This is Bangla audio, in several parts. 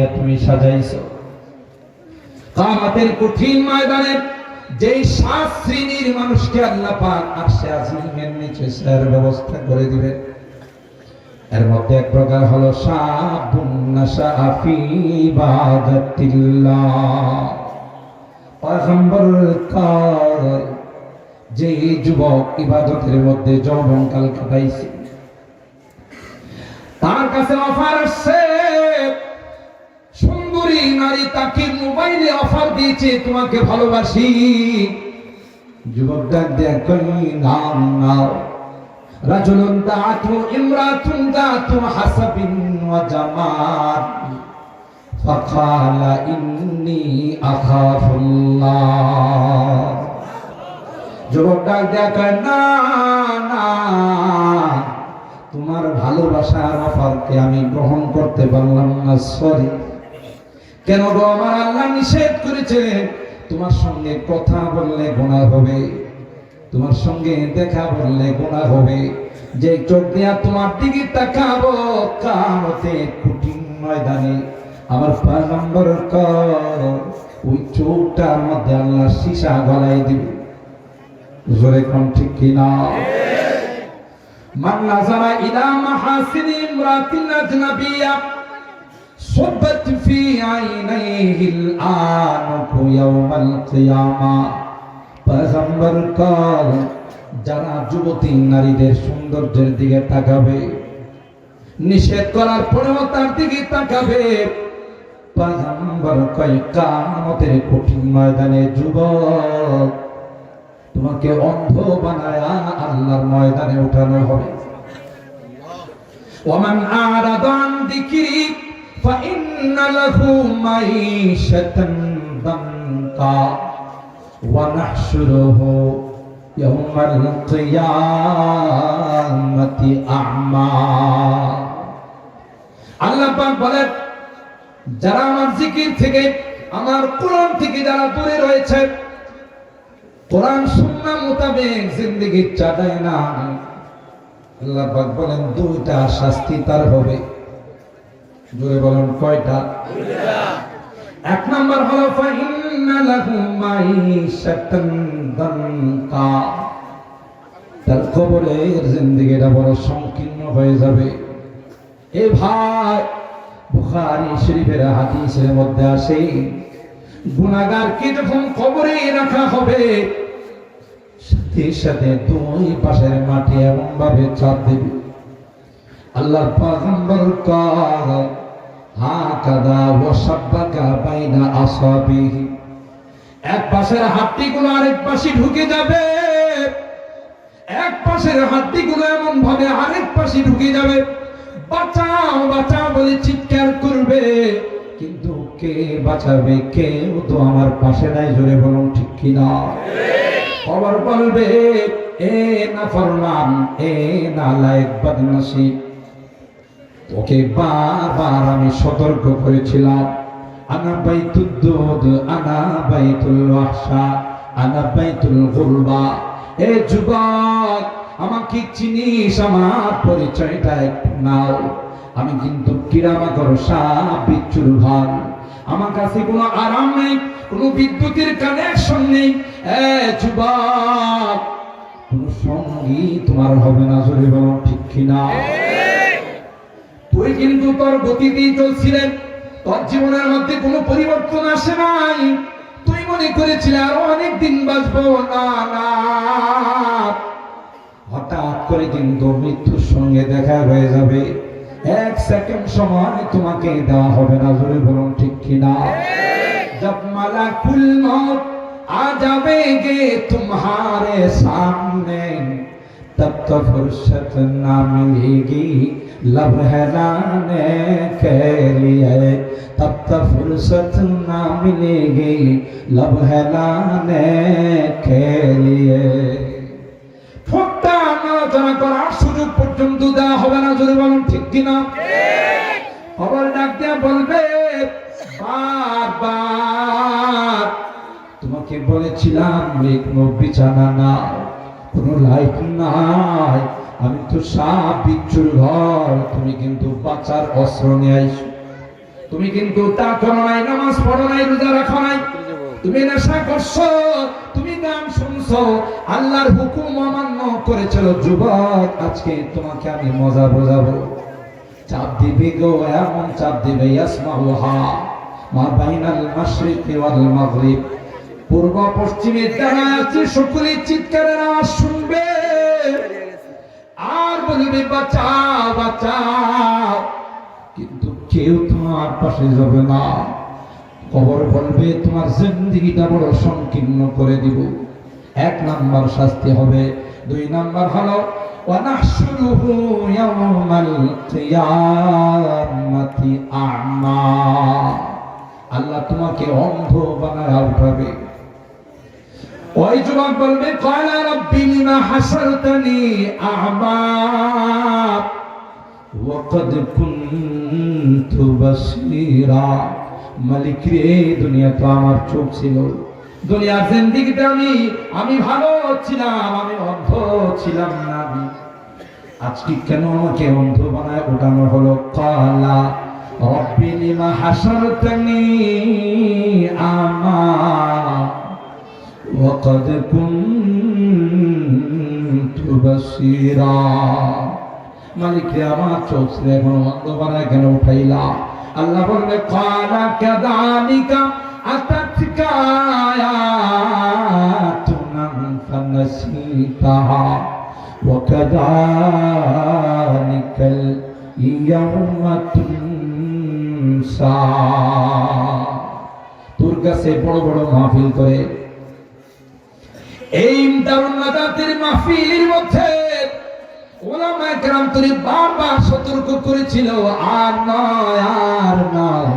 দিয়ে তুমি সাজাইছো। কামাতের কঠিন ময়দানে যেই সাত শ্রেণির মানুষকে আল্লাহ পাক আরশে আজিমের নিচে স্যার ব্যবস্থা করে দিবেন। এর মধ্যে এক প্রকার হলো যে যুবক ইবাদতের মধ্যে যৌবনকাল কাটাইছে, তার কাছে অফার আসছে। সুন্দরী নারী তাকে মোবাইলে অফার দিয়েছে তোমাকে ভালোবাসি যুবক ডাক দেয়া কই নাম নাও রাজুলুন দাআতু ইমরাতুন দাআতু হাসাবিন ওয়া জামাল فقال إني أخاف الله যুবক ডাক দেয়া কয় না না তোমার ভালোবাসার অফারকে আমি গ্রহণ করতে পারলাম না সরি কেন গো আমার আল্লাহ নিষেধ করেছে তোমার সঙ্গে কথা বললে গোনা হবে তোমার সঙ্গে দেখা বললে গোনা হবে যে চোখ দিয়া তোমার দিকে তাকাবো কামতে কঠিন ময়দানে আমার পয়গম্বর কর ওই চোখটার মধ্যে আল্লাহ সীসা গলায় দিবে জোরে কোন ঠিক কিনা من نظر إلى محاسن امرأة أجنبية صبت في عينيه الآنك يوم القيامة পয়গম্বর কাল যারা যুবতী নারীদের সৌন্দর্যের দিকে তাকাবে নিষেধ করার পরেও তার দিকে তাকাবে পয়গম্বর কয় কামতের কঠিন ময়দানে যুবক তোমাকে অন্ধ বানায় আল্লাহর ময়দানে উঠানো হবে ওমান আরাদান যিকরি فإن له معيشة ضنكا ونحشره يوم القيامة أعمى আল্লাহ পাক বলেন যারা আমার জিকির থেকে আমার কোরআন থেকে যারা দূরে রয়েছে কোরআন সুন্নাহ মোতাবেক জিন্দেগি চাটায় না আল্লাহ পাক বলেন দুইটা শাস্তি তার হবে জোরে বলেন, কয়টা? এক নাম্বার হলো তার কবরের জিন্দেগিটা বড় সংকীর্ণ হয়ে যাবে। এ ভাই, বুখারী শরীফের মধ্যে আসে গুনাহগারকে যখন কবরে রাখা হবে, সাথে সাথে দুই পাশের মাটি এমন ভাবে চাপ দেবে। আল্লাহ পয়গম্বর কর ঢুকে যাবে। এক পাশের এমন ভাবে আরেক পাশে ঢুকে যাবে। বাঁচাও বাঁচাও বলে চিৎকার করবে। কিন্তু কে বাঁচাবে, কেউ তো আমার পাশে নাই, জোরে বলুন ঠিক কিনা? খবর বলবে, এ না ফরমান এ না লায়ক বদমাসি তোকে বারবার আমি সতর্ক করেছিলাম। আনা বাইতুল দুধ আনা বাইতুল ওয়াহশা আনা বাইতুল গুলবা এ যুবক, আমাকে চিনিস, আমার পরিচয়টা একটু নাও। আমি কিন্তু কিরামাকর সাপ বিচ্ছুর ঘর আমার কাছে কোনো আরাম নেই, কোনো বিদ্যুতের কানেকশন নেই। এ যুবক, কোনো সঙ্গী তোমার হবে না, জোরে বলো, ঠিক কিনা? ওই কিন্তু তোর গতিতেই চলছিলেন। তোর জীবনের মধ্যে কোনো পরিবর্তন আসে নাই। তুই মনে করেছিলে আরও অনেক দিন বাঁচবো? না না। হঠাৎ করে কিন্তু মৃত্যুর সঙ্গে দেখা হয়ে যাবে। এক সেকেন্ড সময় তোমাকে দেওয়া হবে না, জোরে বলুন ঠিক কিনা? জব মালা কুল মত আ যাবে গে তোমারে সামনে। তত্ত্ব তো ফুরসত না মিলেগি। लब हैराने के लिए तब तो फुर्सत ना मिलेगी लब हैराने के लिए ঠোঁটটা নাড়াচাড়া করার সুযোগ পর্যন্ত দেওয়া হবে না যদি বলুন ঠিক কিনা খবর ডাক দিয়া বলবে বারবার তোমাকে বলেছিলাম কোনো বিছানা না কোনো লাইট নাই আমি তো সাপ বিচ্ছুর ঘর, তুমি কিন্তু বাঁচার অস্ত্র নিয়ে আইসো তুমি কিন্তু তা করো নাই, নামাজ পড়ো নাই, রোজা রাখো নাই। তুমি নেশা করছ, তুমি গান শুনছো, আল্লাহর হুকুম অমান্য করেছিল যুবক, আজকে তোমাকে আমি মজা বোঝাবো। চাপ দিবে গো, এমন চাপ দিবে, ইয়াসমাউহা মা বাইনাল মাশরিকি ওয়াল মাগরিব। পূর্ব পশ্চিমে যারা আছে সকলে চিৎকারের আওয়াজ শুনবে। বলবে বাঁচাও বাঁচাও কিন্তু কেউ তোমার পাশে যাবে না কবর বলবে তোমার জিন্দগিটা বড় সংকীর্ণ করে দিব এক নাম্বার শাস্তি হবে দুই নাম্বার হলো ونحشره يوم القيامة أعمى আল্লাহ তোমাকে অন্ধ বানায় উঠাবে ওই যুবক বলবে কয়লা রব্বি লিমা হাসারতানি আ'মা ওয়াকাদ কুনতু বাসীরা মালিক রে দুনিয়া তো আমার চোখ ছিল। দুনিয়ার জিন্দিগিতে আমি আমি ভালো ছিলাম, আমি অন্ধ ছিলাম না আমি। আজকে কেন আমাকে অন্ধ বানায় ওঠানো হলো? কালা রব্বি লিমা হাসারতানি وقد كنت بصيرا মালিক রে আমার চোখ ছিল এখন অন্ধ বানায় কেন উঠাইলা আল্লাহ বলবে কালা কাদানিকা আতাতকা আয়াতুনা ফানাসিতাহা وكذلك اليوم تنسى তোর কাছে বড় বড় মাহফিল করে এই দারুণ নাজাতের মাহফিলের মধ্যে ওলামায়ে কেরাম তোরে বারবার সতর্ক করেছিল, আর নয় আর নয়।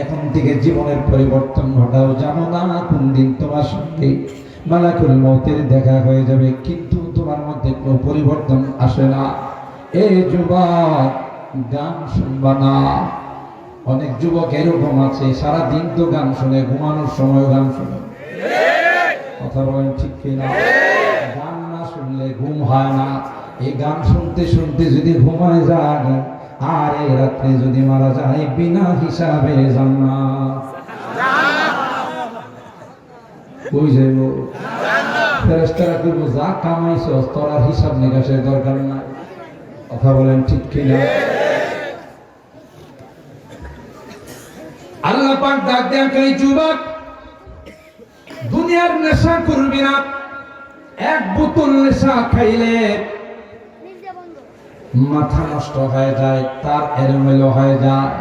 এখন থেকে জীবনের পরিবর্তন ঘটাও, জানো না কোন দিন তোমার সঙ্গে মালাকুল মৌতের দেখা হয়ে যাবে, কিন্তু তোমার মধ্যে কোনো পরিবর্তন আসে না। এ যুবক, গান শুনবা না। অনেক যুবক এরকম আছে সারা দিন তো গান শুনে, ঘুমানোর সময় গান শুনে। কথা বলেন ঠিক কিনা? গান না শুনলে ঘুম হয় না। এই গান শুনতে শুনতে যদি ঘুমায় যায়, আর এই রাত্রে যদি মারা যায়, বিনা হিসাবে জান্নাত। কই যাইব? ফেরেশতারা কইব, যা কামাইছস তোর আর হিসাব নিকাশের দরকার নাই। কথা বলেন ঠিক কিনা? আল্লাহ পাক ডাক দেন কই যুবক দুনিয়ার নেশা করবি না। এক বোতল নেশা খাইলে মাথা নষ্ট হয়ে যায়, তার এলোমেলো হয়ে যায়।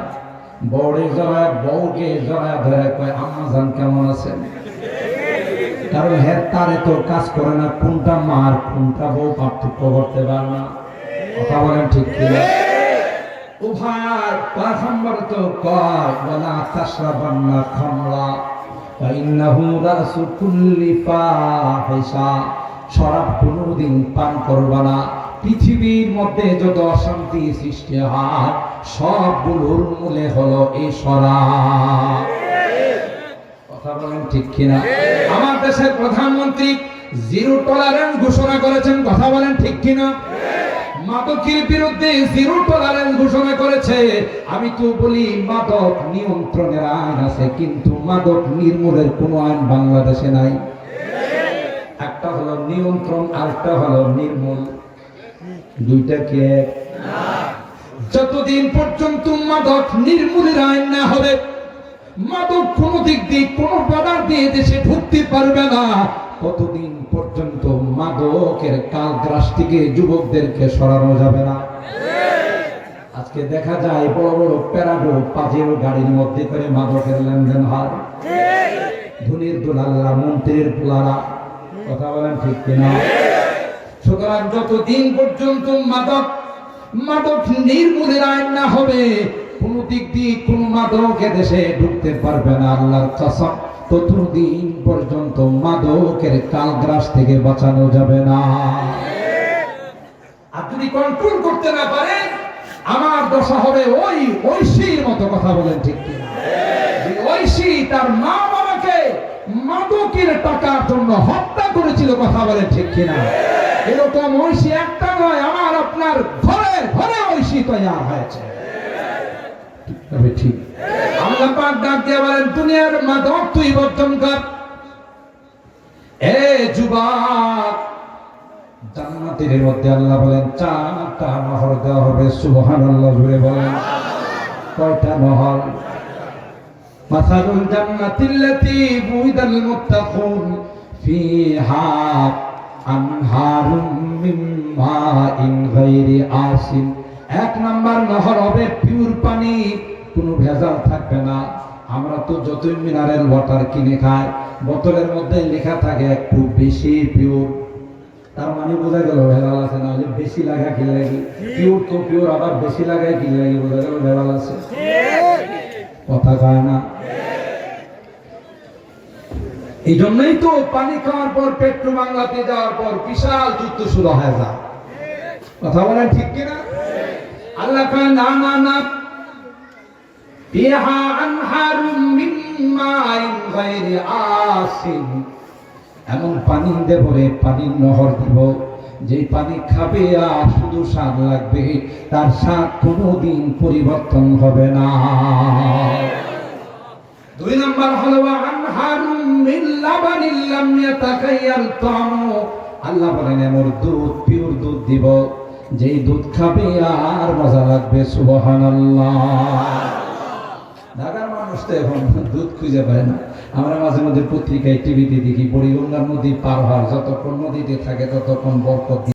বড়ে জড়ায়, বউকে জড়ায় ধরে কয়, আম্মা জান, কেমন আছেন? কারণ হ্যাঁ তারে তো কাজ করে না, কোনটা মার কোনটা বউ পার্থক্য করতে পারে না? কথা বলেন ঠিক কিনা? উভয় পাঁচ নম্বর তো কয় বলা তাসরা বান্না খামলা শরাব কোনোদিন পান করবা না। পৃথিবীর মধ্যে যত অশান্তি সৃষ্টি হয়, সবগুলোর মূলে হলো এই শরাব। কথা বলেন ঠিক কিনা? আমার দেশের প্রধানমন্ত্রী জিরো টলারেন্স ঘোষণা করেছেন, কথা বলেন ঠিক কিনা? মাদকের বিরুদ্ধে জিরো টলারেন্স ঘোষণা করেছে। আমি তো বলি, মাদক নিয়ন্ত্রণের আইন আছে, কিন্তু মাদক নির্মূলের কোনো আইন বাংলাদেশে নাই। একটা হলো নিয়ন্ত্রণ, আরেকটা হলো নির্মূল। দুইটা কি যতদিন পর্যন্ত মাদক নির্মূলের আইন না হবে, মাদক কোন দিক দিয়ে কোন বাধার দিয়ে দেশে ঢুকতে পারবে না। কতদিন পর্যন্ত মাদকের কাল গ্রাস থেকে যুবকদেরকে সরানো যাবে না? আজকে দেখা যায় বড় বড় প্যারাডো পাজেরো গাড়ির মধ্যে করে মাদকের লেনদেন হয়। ধনির দোলাল্লা, মন্ত্রীর পোলারা কথা বলেন ঠিক কিনা? সুতরাং যতদিন পর্যন্ত মাদক মাদক নির্মূলের আইন না হবে, কোন দিক দিয়ে কোন মাদক দেশে ঢুকতে পারবে না, আল্লাহর কসম। ততদিন পর্যন্ত মাদকের কালগ্রাস থেকে বাঁচানো যাবে না। যদি কন্ট্রোল করতে না পারে আমার দশা হবে ওই ঐশীর মতো কথা বলেন ঠিক ঐশী তার মা বাবাকে মাদকের টাকার জন্য হত্যা করেছিল কথা বলেন ঠিক কিনা। এরকম ঐশী একটা নয়, আমার আপনার ঘরে ঘরে ঐশী তৈরি হয়েছে। তবে ঠিক। আল্লাহ পাক ডাক দিয়ে বলেন, দুনিয়ার মাদক তুই বর্জন কর। এ যুবক, জান্নাতের মধ্যে আল্লাহ বলেন, চারটা নহর দেওয়া হবে, সুবহানাল্লাহ জুড়ে বলেন। কয়টা নহর? মাসালুল জান্নাতিল্লাতী বুইদাল মুত্তাকুন ফিহা আনহারুম মিন মাইন গায়রি আসিন এক নাম্বার নহর হবে পিওর পানি, কোনো ভেজাল থাকবে না। আমরা তো যতই মিনারেল ওয়াটার কিনে খাই, বোতলের মধ্যে লেখা থাকে একটু বেশি পিওর। তার মানে বোঝা গেল ভেজাল আছে, না হলে বেশি লাগা কি লাগি? পিওর তো পিওর, আবার বেশি লাগায় কি লাগি? বোঝা গেল ভেজাল আছে। কথা কয় না? এই জন্যই তো পানি খাওয়ার পর পেট্রো বাংলাতে যাওয়ার পর বিশাল যুদ্ধ শুরু হয়ে যায় কথা বলেন ঠিক কিনা? আল্লাহ না না আনহারুম মিন মাইন গায়রি আসিন। এমন পানি দেব রে, পানির নহর দিব। যে পানি খাবে আর শুধু স্বাদ লাগবে, তার স্বাদ কোনোদিন পরিবর্তন হবে না। দুই নম্বর হলো আনহারুম মিন লাবানিল লাম ইয়াতাকাইয়াল তামু। আল্লাহ বলেন এমন দুধ, পিওর দুধ দিব। যেই দুধ খাবে আর মজা লাগবে সুবহান ঢাকার মানুষ তো এখন দুধ খুঁজে পায় না। আমরা মাঝে মাঝে পত্রিকায় টিভিতে দেখি, বুড়িগঙ্গার নদী পার হয় যতক্ষণ নদীতে থাকে ততক্ষণ বরকত